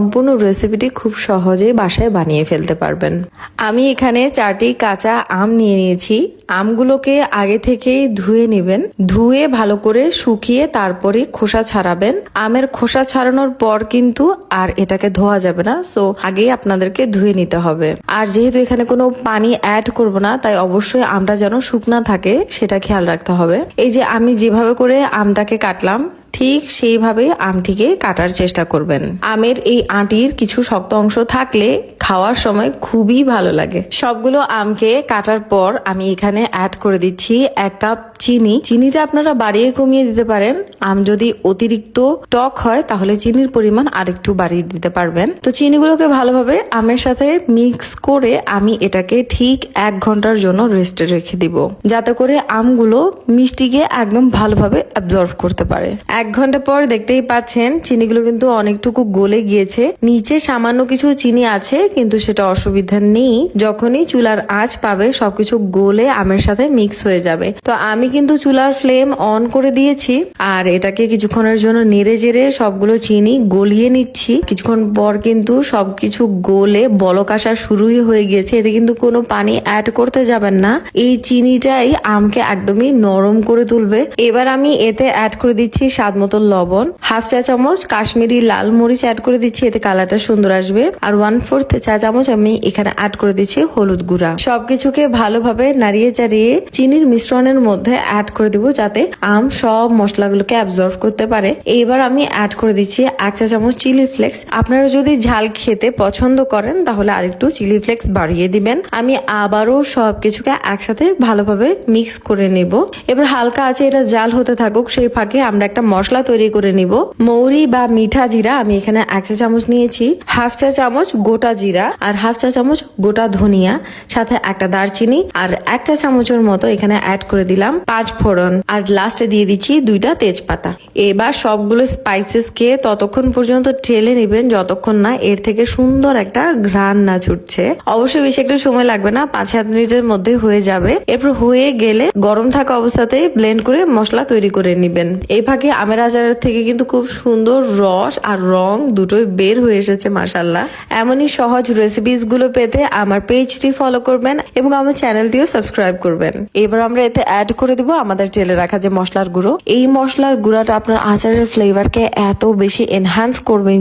সম্পূর্ণ রেসিপিটি খুব সহজেই বাসায় বানিয়ে ফেলতে পারবেন। আমি এখানে চারটি কাঁচা আম নিয়ে নিয়েছি। আমগুলোকে আগে থেকেই ধুয়ে নেবেন। ধুয়ে ভালো করে শুকিয়ে তারপরে খোসা ছাড়াবেন। আমের খোসা ছাড়ানোর পর কিন্তু আর এটাকে ধোয়া যাবে না সো আগেই আপনাদেরকে ধুয়ে নিতে হবে। আর যেহেতু এখানে কোনো পানি অ্যাড করব না, তাই অবশ্যই আমটা যেন শুকনা থাকে, সেটা খেয়াল রাখতে হবে। এই যে আমি যেভাবে করে আমটাকে কাটলাম ঠিক সেইভাবে আমটিকে কাটার চেষ্টা করবেন। আমের এই আটির কিছু শক্ত অংশ থাকলে খাওয়ার সময় খুবই ভালো লাগে। সবগুলো আমকে কাটার পর আমি এখানে অ্যাড করে দিচ্ছি এক কাপ চিনি। চিনিটা আপনারা বাড়িয়ে কমিয়ে দিতে পারেন। আম যদি অতিরিক্ত টক হয়, তাহলে চিনির পরিমাণ আরেকটু বাড়িয়ে দিতে পারবেন। তো চিনিগুলোকে ভালোভাবে আমের সাথে মিক্স করে আমি এটাকে ঠিক এক ঘণ্টার জন্য রেস্টে রেখে দিব। যাতে করে আমগুলো মিষ্টিকে একদম ভালোভাবে অ্যাবজর্ভ করতে পারে। এক ঘণ্টা পর দেখতেই পাচ্ছেন চিনিগুলো কিন্তু অনেকটুকু গলে গিয়েছে। নিচে সামান্য কিছু চিনি আছে, কিন্তু সেটা অসুবিধা নেই। যখনই চুলার আঁচ পাবে, সবকিছু গলে আমের সাথে মিক্স হয়ে যাবে। তো আমি কিন্তু চুলার ফ্লেম অন করে দিয়েছি, আর এটাকে কিছুক্ষণের জন্য নেড়ে জেড়ে সবগুলো চিনি গলিয়ে নিচ্ছি। কিছুক্ষণ পর কিন্তু সবকিছু গলে বলক আসা শুরুই হয়ে গিয়েছে। এতে কিন্তু কোনো পানি অ্যাড করতে যাবেন না। এই চিনিটাই আমকে একদমই নরম করে তুলবে। এবার আমি এতে অ্যাড করে দিচ্ছি স্বাদ মতো লবণ, হাফ চা চামচ কাশ্মীরি লাল মরিচ অ্যাড করে দিচ্ছি, এতে কালারটা সুন্দর আসবে। আর ওয়ান ফোর্থ চা চামচ আমি এখানে অ্যাড করে দিচ্ছি হলুদ গুঁড়া। সবকিছুকে ভালোভাবে নাড়িয়ে চাড়িয়ে চিনির মিশ্রণের মধ্যে অ্যাড করে দিব, যাতে আম সব মশলাগুলোকে অ্যাবজর্ভ করতে পারে। এইবার আমি অ্যাড করে দিচ্ছি এক চা চামচ চিলি ফ্লেক্স আপনারা যদি ঝাল খেতে পছন্দ করেন, তাহলে আরেকটু চিলি ফ্লেক্স বাড়িয়ে দিবেন। আমি আবারও সবকিছুকে একসাথে ভালোভাবে মিক্স করে নেব। এবার হালকা আছে, এটা জাল হতে থাকুক, সেই ফাঁকে আমরা একটা মশলা তৈরি করে নিব। মৌরি বা মিঠা জিরা আমি এখানে এক চা চামচ নিয়েছি, হাফ চা চামচ গোটা জিরা আর হাফ চা চামচ গোটা ধনিয়া, সাথে একটা দারচিনি আর এক চা চামচের মতো এখানে অ্যাড করে দিলাম পাঁচ ফোড়ন আর লাস্টে দিয়ে দিচ্ছি দুইটা তেজপাতা। এবার সবগুলো স্পাইসেস কে ততক্ষণ পর্যন্ত ঠেলে নেবেন, যতক্ষণ না এর থেকে সুন্দর একটা ঘ্রাণ না ছুটছে। অবশ্যই বেশি একটা সময় লাগবে না, পাঁচ সাত মিনিটের মধ্যে হয়ে যাবে। এরপর হয়ে গেলে গরম থাকা অবস্থাতেই ব্লেন্ড করে মশলা তৈরি করে নেবেন। এই ফাঁকে আমের আচারের থেকে কিন্তু খুব সুন্দর রস আর রং দুটোই বের হয়ে এসেছে মাসাল্লাহ এমনই সহজ রেসিপিসগুলো পেতে আমার পেজটি ফলো করবেন এবং আমার চ্যানেলটিও সাবস্ক্রাইব করবেন। এবার আমরা এতে অ্যাড করে দিব আমাদের জেলে রাখা যে মশলার গুঁড়ো। এই মশলার গুঁড়াটা আপনার আচারের ফ্লেভারকে এত বেশি এনহান্স করবে